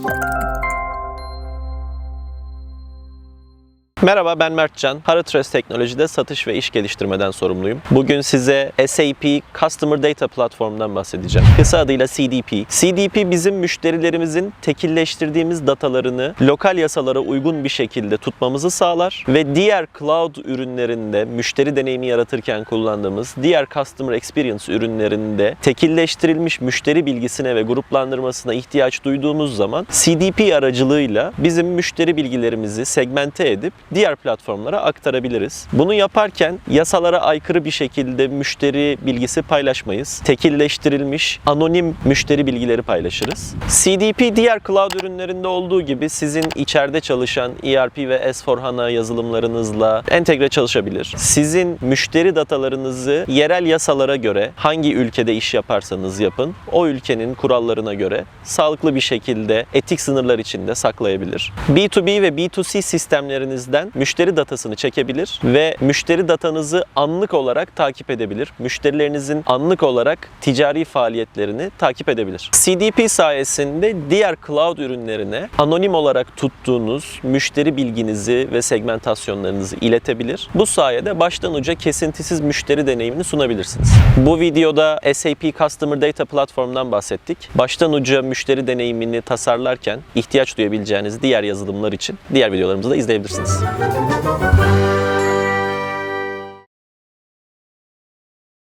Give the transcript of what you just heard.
Thank you. Merhaba ben Mertcan. Haratres Teknoloji'de satış ve iş geliştirmeden sorumluyum. Bugün size SAP Customer Data Platform'dan bahsedeceğim. Kısa adıyla CDP. CDP bizim müşterilerimizin tekilleştirdiğimiz datalarını lokal yasalara uygun bir şekilde tutmamızı sağlar ve diğer cloud ürünlerinde müşteri deneyimi yaratırken kullandığımız diğer Customer Experience ürünlerinde tekilleştirilmiş müşteri bilgisine ve gruplandırmasına ihtiyaç duyduğumuz zaman CDP aracılığıyla bizim müşteri bilgilerimizi segmente edip diğer platformlara aktarabiliriz. Bunu yaparken yasalara aykırı bir şekilde müşteri bilgisi paylaşmayız. Tekilleştirilmiş anonim müşteri bilgileri paylaşırız. CDP diğer cloud ürünlerinde olduğu gibi sizin içeride çalışan ERP ve S4HANA yazılımlarınızla entegre çalışabilir. Sizin müşteri datalarınızı yerel yasalara göre hangi ülkede iş yaparsanız yapın o ülkenin kurallarına göre sağlıklı bir şekilde etik sınırlar içinde saklayabilir. B2B ve B2C sistemlerinizden müşteri datasını çekebilir ve müşteri datanızı anlık olarak takip edebilir. Müşterilerinizin anlık olarak ticari faaliyetlerini takip edebilir. CDP sayesinde diğer cloud ürünlerine anonim olarak tuttuğunuz müşteri bilginizi ve segmentasyonlarınızı iletebilir. Bu sayede baştan uca kesintisiz müşteri deneyimini sunabilirsiniz. Bu videoda SAP Customer Data Platform'dan bahsettik. Baştan uca müşteri deneyimini tasarlarken ihtiyaç duyabileceğiniz diğer yazılımlar için diğer videolarımızı da izleyebilirsiniz. Música